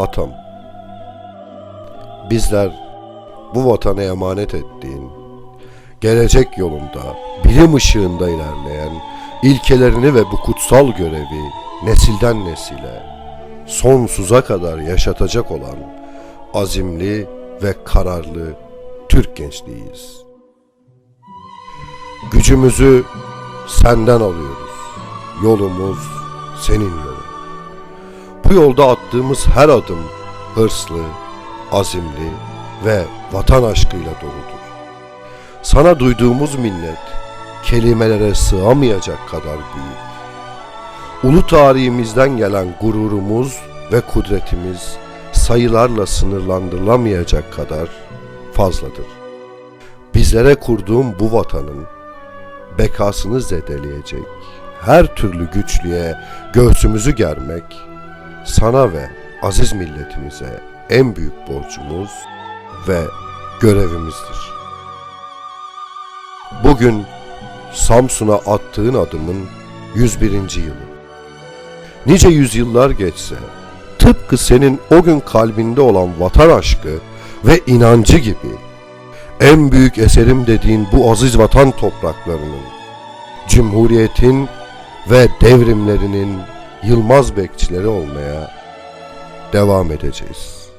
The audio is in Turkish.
Atam, bizler bu vatana emanet ettiğin, gelecek yolunda, bilim ışığında ilerleyen ilkelerini ve bu kutsal görevi nesilden nesile, sonsuza kadar yaşatacak olan azimli ve kararlı Türk gençliğiyiz. Gücümüzü senden alıyoruz. Yolumuz senin yolun. Bu yolda attığımız her adım hırslı, azimli ve vatan aşkıyla doludur. Sana duyduğumuz minnet kelimelere sığamayacak kadar büyük. Ulu tarihimizden gelen gururumuz ve kudretimiz sayılarla sınırlandırılamayacak kadar fazladır. Bizlere kurduğum bu vatanın bekasını zedeleyecek her türlü güçlüğe göğsümüzü germek sana ve aziz milletimize en büyük borcumuz ve görevimizdir. Bugün Samsun'a attığın adımın 101. yılı. Nice yüzyıllar geçse, tıpkı senin o gün kalbinde olan vatan aşkı ve inancı gibi en büyük eserim dediğin bu aziz vatan topraklarının, Cumhuriyetin ve devrimlerinin yılmaz bekçileri olmaya devam edeceğiz.